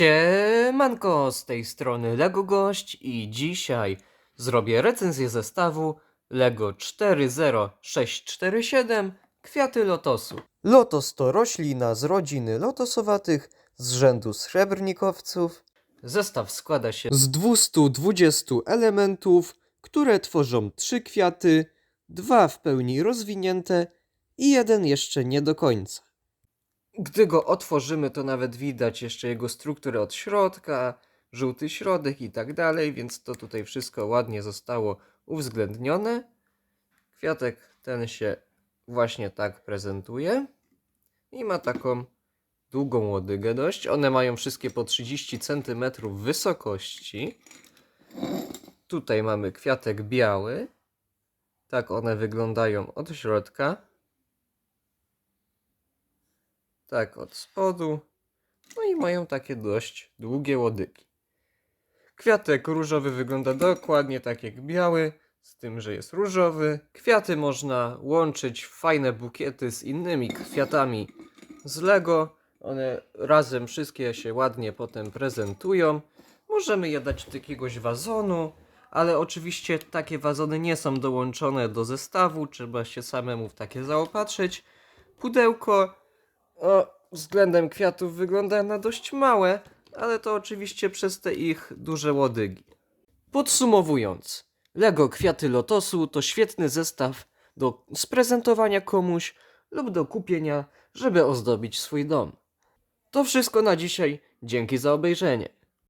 Siemanko, z tej strony Lego Gość i dzisiaj zrobię recenzję zestawu Lego 40647 Kwiaty Lotosu. Lotos to roślina z rodziny lotosowatych z rzędu srebrnikowców. Zestaw składa się z 220 elementów, które tworzą trzy kwiaty, dwa w pełni rozwinięte i jeden jeszcze nie do końca. Gdy go otworzymy, to nawet widać jeszcze jego strukturę od środka, żółty środek i tak dalej, więc to tutaj wszystko ładnie zostało uwzględnione. Kwiatek ten się właśnie tak prezentuje i ma taką długą łodygę dość. One mają wszystkie po 30 cm wysokości. Tutaj mamy kwiatek biały. Tak one wyglądają od środka. Tak, od spodu. No i mają takie dość długie łodygi. Kwiatek różowy wygląda dokładnie tak jak biały, z tym, że jest różowy. Kwiaty można łączyć w fajne bukiety z innymi kwiatami z Lego. One razem wszystkie się ładnie potem prezentują. Możemy je dać do jakiegoś wazonu, ale oczywiście takie wazony nie są dołączone do zestawu, trzeba się samemu w takie zaopatrzyć. Pudełko o, względem kwiatów wygląda na dość małe, ale to oczywiście przez te ich duże łodygi. Podsumowując, Lego Kwiaty Lotosu to świetny zestaw do sprezentowania komuś lub do kupienia, żeby ozdobić swój dom. To wszystko na dzisiaj. Dzięki za obejrzenie.